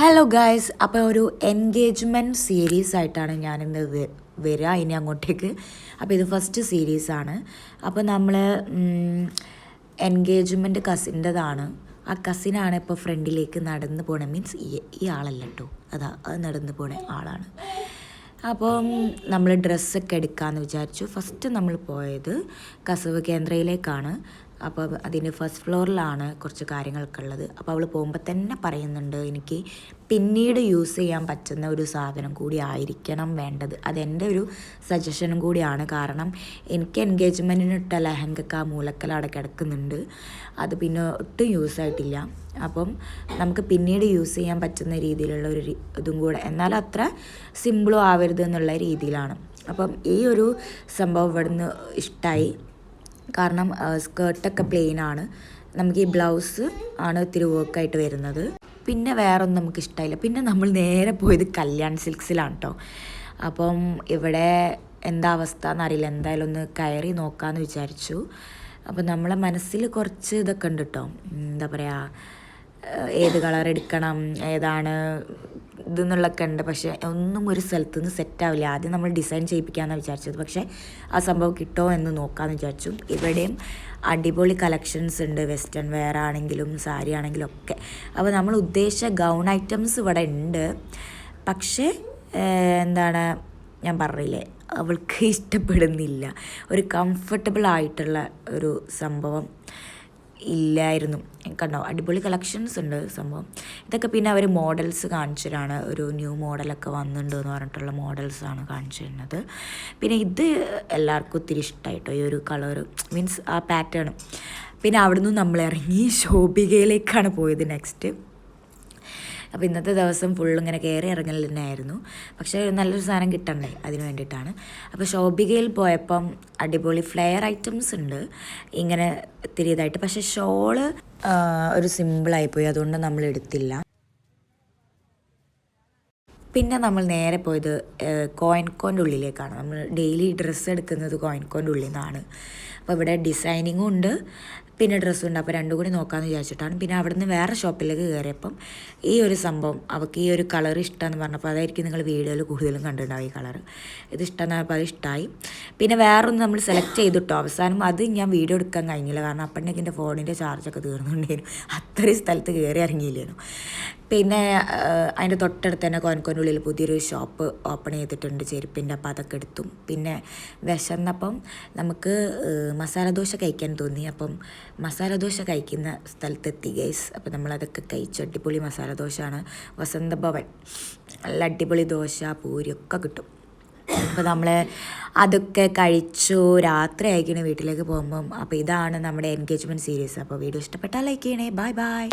Hello guys അപ്പോൾ ഒരു engagement series ആയിട്ടാണ് ഞാനിന്ന് വരിക ഇനി അങ്ങോട്ടേക്ക്. അപ്പോൾ ഇത് ഫസ്റ്റ് സീരീസാണ് അപ്പോൾ നമ്മൾ എൻഗേജ്മെന്റ് കസിന്റെതാണ് ആ കസിനാണ് ഇപ്പോൾ ഫ്രണ്ടിലേക്ക് നടന്നു പോണ. മീൻസ് ഈ ആളല്ല കേട്ടോ അതാ അത് നടന്നു പോണ ആളാണ്. അപ്പം നമ്മൾ ഡ്രസ്സൊക്കെ എടുക്കാമെന്ന് വിചാരിച്ചു. ഫസ്റ്റ് നമ്മൾ പോയത് കസവ് കേന്ദ്രയിലേക്കാണ്. അപ്പോൾ അതിന്റെ ഫസ്റ്റ് ഫ്ലോറിലാണ് കുറച്ച് കാര്യങ്ങളൊക്കെ ഉള്ളത്. അപ്പോൾ അവൾ പോകുമ്പോൾ തന്നെ പറയുന്നുണ്ട് എനിക്ക് പിന്നീട് യൂസ് ചെയ്യാൻ പറ്റുന്ന ഒരു സാധനം കൂടി ആയിരിക്കണം വേണ്ടത്. അതെന്റെ ഒരു സജഷനും കൂടിയാണ്. കാരണം എനിക്ക് എൻഗേജ്മെന്റിന് ഇട്ട ലെഹങ്കക്ക് ആ മൂലക്കൽ അവിടെ കിടക്കുന്നുണ്ട്. അത് പിന്നെ ഒട്ടും യൂസ് ആയിട്ടില്ല. അപ്പം നമുക്ക് പിന്നീട് യൂസ് ചെയ്യാൻ പറ്റുന്ന രീതിയിലുള്ള ഒരു ഇതും കൂടെ. എന്നാലും അത്ര സിമ്പിളും ആവരുത് എന്നുള്ള രീതിയിലാണ്. അപ്പം ഈ ഒരു സംഭവം ഇവിടുന്ന് ഇഷ്ടമായി കാരണം സ്കേർട്ടൊക്കെ പ്ലെയിൻ ആണ്. നമുക്ക് ഈ ബ്ലൗസ് ആണ് ഇത്തിരി വർക്കായിട്ട് വരുന്നത്. പിന്നെ വേറെ ഒന്നും നമുക്ക് ഇഷ്ടമായില്ല പിന്നെ നമ്മൾ നേരെ പോയത് കല്യാൺ സിൽക്സിലാണ് കേട്ടോ അപ്പം ഇവിടെ എന്താ അവസ്ഥ എന്നറിയില്ല. എന്തായാലും ഒന്ന് കയറി നോക്കാമെന്ന് വിചാരിച്ചു. അപ്പം നമ്മളെ മനസ്സിൽ കുറച്ച് ഇതൊക്കെ ഉണ്ട് കേട്ടോ എന്താ പറയുക ഏത് കളർ എടുക്കണം ഏതാണ് ഇതെന്നുള്ളതൊക്കെ ഉണ്ട്. പക്ഷേ ഒന്നും ഒരു സ്ഥലത്ത് നിന്ന് സെറ്റ് ആവില്ല. ആദ്യം നമ്മൾ ഡിസൈൻ ചെയ്യിപ്പിക്കാമെന്നാണ് വിചാരിച്ചത്. പക്ഷേ ആ സംഭവം കിട്ടുമോ എന്ന് നോക്കാമെന്ന് വിചാരിച്ചു. ഇവിടെയും അടിപൊളി കളക്ഷൻസ് ഉണ്ട്. വെസ്റ്റേൺ വെയർ ആണെങ്കിലും സാരി ആണെങ്കിലും ഒക്കെ. അപ്പോൾ നമ്മൾ ഉദ്ദേശിച്ച ഗൗൺ ഐറ്റംസ് ഇവിടെ ഉണ്ട്. പക്ഷേ എന്താണ് ഞാൻ പറഞ്ഞില്ലേ? അവൾക്ക് ഇഷ്ടപ്പെടുന്നില്ല. ഒരു കംഫർട്ടബിൾ ആയിട്ടുള്ള ഒരു സംഭവം. ഇല്ലായിരുന്നു. കണ്ടോ? അടിപൊളി കളക്ഷൻസ് ഉണ്ട് സംഭവം. ഇതൊക്കെ പിന്നെ അവർ മോഡൽസ് കാണിച്ചിട്ടാണ് ഒരു ന്യൂ മോഡലൊക്കെ വന്നിട്ടുണ്ട് എന്ന് പറഞ്ഞിട്ടുള്ള മോഡൽസാണ് കാണിച്ചു തരുന്നത്. പിന്നെ ഇത് എല്ലാവർക്കും ഒത്തിരി ഇഷ്ടമായിട്ടോ ഈ ഒരു കളർ മീൻസ് ആ പാറ്റേൺ പിന്നെ അവിടുന്ന് നമ്മൾ ഇറങ്ങി ശോഭികയിലേക്കാണ് പോയത് നെക്സ്റ്റ് അപ്പോൾ ഇന്നത്തെ ദിവസം ഫുള്ളും ഇങ്ങനെ കയറി ഇറങ്ങൽ തന്നെയായിരുന്നു പക്ഷേ നല്ലൊരു സാധനം കിട്ടണ്ടേ അതിന് വേണ്ടിയിട്ടാണ്. അപ്പോൾ ശോഭികയിൽ പോയപ്പം അടിപൊളി ഫ്ലെയർ ഐറ്റംസ് ഉണ്ട്. ഇങ്ങനെ തിരിയതായിട്ട് പക്ഷേ ഷോൾ ഒരു സിമ്പിളായിപ്പോയി അതുകൊണ്ട് നമ്മൾ എടുത്തില്ല. പിന്നെ നമ്മൾ നേരെ പോയത് കോയിൻകോന്റെ ഉള്ളിലേക്കാണ്. നമ്മൾ ഡെയിലി ഡ്രസ്സ് എടുക്കുന്നത് കോയിൻകോന്റെ ഉള്ളിൽ നിന്നാണ് അപ്പോൾ ഇവിടെ ഡിസൈനിങ്ങും ഉണ്ട്. പിന്നെ ഡ്രസ്സും ഉണ്ട്. അപ്പോൾ രണ്ടും കൂടി നോക്കാമെന്ന് വിചാരിച്ചിട്ടാണ്. പിന്നെ അവിടെ നിന്ന് വേറെ ഷോപ്പിലേക്ക് കയറിയപ്പം ഈ ഒരു സംഭവം അവൾക്ക് ഈ ഒരു കളർ ഇഷ്ടമെന്ന് പറഞ്ഞപ്പോൾ അതായിരിക്കും നിങ്ങൾ വീഡിയോയിൽ കൂടുതലും കണ്ടിട്ടുണ്ടാവും ഈ കളർ ഇത് ഇഷ്ടമെന്ന് പറഞ്ഞപ്പോൾ അത് ഇഷ്ടമായി പിന്നെ വേറൊന്ന് നമ്മൾ സെലക്ട് ചെയ്തിട്ടോ. അവസാനം അത് ഞാൻ വീഡിയോ എടുക്കാൻ കഴിഞ്ഞില്ല. കാരണം അപ്പോഴേക്കും എന്റെ ഫോണിന്റെ ചാർജൊക്കെ തീർന്നുകൊണ്ടേനു അത്രയും സ്ഥലത്ത് കയറി ഇറങ്ങിയില്ലേനു. പിന്നെ അതിന്റെ തൊട്ടടുത്ത് തന്നെ കോൻകോനുള്ളിൽ പുതിയൊരു ഷോപ്പ് ഓപ്പൺ ചെയ്തിട്ടുണ്ട്. ചെരുപ്പിന്റെ അപ്പോൾ അതൊക്കെ എടുത്തു. പിന്നെ വിശന്നപ്പം നമുക്ക് മസാല ദോശ കഴിക്കാൻ തോന്നി. അപ്പം മസാല ദോശ കഴിക്കുന്ന സ്ഥലത്തെത്തി ഗൈസ് അപ്പോൾ നമ്മളതൊക്കെ കഴിച്ചു. അടിപൊളി മസാല ദോശയാണ്. വസന്തഭവൻ നല്ല അടിപൊളി ദോശ പൂരി ഒക്കെ കിട്ടും. അപ്പോൾ നമ്മൾ അതൊക്കെ കഴിച്ചു. രാത്രി ആയിക്കണേ വീട്ടിലേക്ക് പോകുമ്പം. അപ്പോൾ ഇതാണ് നമ്മുടെ എൻഗേജ്മെന്റ് സീരീസ് അപ്പോൾ വീഡിയോ ഇഷ്ടപ്പെട്ടാൽ ലൈക്ക് ചെയ്യണേ. Bye bye